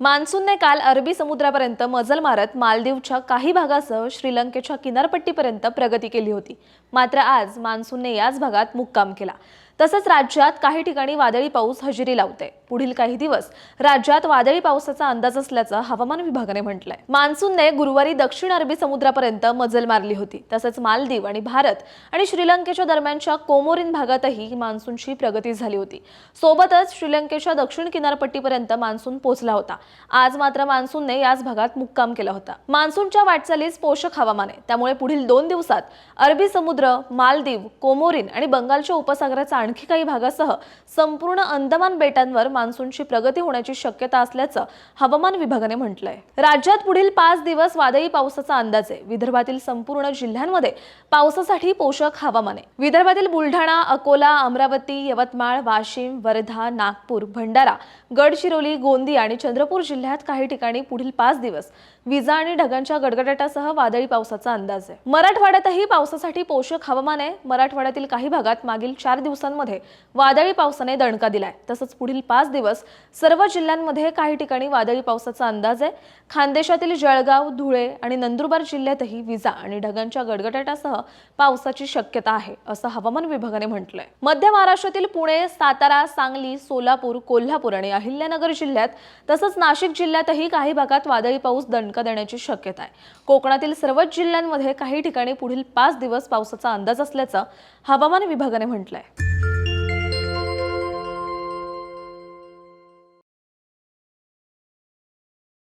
मान्सूनने काल अरबी समुद्रापर्यंत मजल मारत मालदीवच्या काही भागासह श्रीलंकेच्या किनारपट्टीपर्यंत प्रगती केली होती. मात्र आज मान्सूनने याच भागात मुक्काम केला. तसंच राज्यात काही ठिकाणी वादळी पाऊस हजेरी लावते. पुढील काही दिवस राज्यात वादळी पावसाचा अंदाज असल्याचं हवामान विभागाने म्हटलंय. मान्सूनने गुरुवारी दक्षिण अरबी समुद्रापर्यंत मजल मारली होती. तसंच मालदीव आणि भारत आणि श्रीलंकेच्या दरम्यानच्या कोमोरिन भागातही मान्सूनची प्रगती झाली होती. सोबतच श्रीलंकेच्या दक्षिण किनारपट्टीपर्यंत मान्सून पोहोचला होता. आज मात्र मान्सूनने याच भागात मुक्काम केला होता. मान्सूनच्या वाटचालीस पोषक हवामान. आहे त्यामुळे पुढील दोन दिवसात अरबी समुद्र मालदीव कोमोरिन आणि बंगालच्या उपसागराचा आणखी काही भागासह संपूर्ण अंदमान बेटांवर मान्सूनची प्रगती होण्याची शक्यता असल्याचं हवामान विभागाने म्हटलंय. राज्यात पुढील पाच दिवस वादळी पावसाचा अंदाज आहे. विदर्भातील संपूर्ण जिल्ह्यांमध्ये पावसासाठी पोषक हवामान आहे. विदर्भातील बुलढाणा अकोला अमरावती यवतमाळ वाशिम वर्धा नागपूर भंडारा गडचिरोली गोंदिया आणि चंद्रपूर जिल्ह्यात काही ठिकाणी पुढील पाच दिवस विजा आणि ढगांच्या गडगडाटासह वादळी पावसाचा अंदाज आहे. मराठवाड्यातही पावसासाठी पोषक हवामान आहे. मराठवाड्यातील काही भागात मागील चार दिवसांमध्ये वादळी पावसाने दणका दिलाय. तसंच पुढील पाच दिवस सर्व जिल्ह्यांमध्ये काही ठिकाणी वादळी पावसाचा अंदाज आहे. खानदेशातील जळगाव धुळे आणि नंदुरबार जिल्ह्यातही विजा आणि ढगांच्या गडगडाटासह पावसाची शक्यता आहे असं हवामान विभागाने म्हटलंय. मध्य महाराष्ट्रातील पुणे सातारा सांगली सोलापूर कोल्हापूर आणि अहिल्यानगर जिल्ह्यात तसंच नाशिक जिल्ह्यातही काही भागात वादळी पाऊस दणका देण्याची शक्यता आहे. कोकणातील सर्वच जिल्ह्यांमध्ये काही ठिकाणी पुढील पाच दिवस पावसाचा अंदाज असल्याचं हवामान विभागाने म्हटलंय.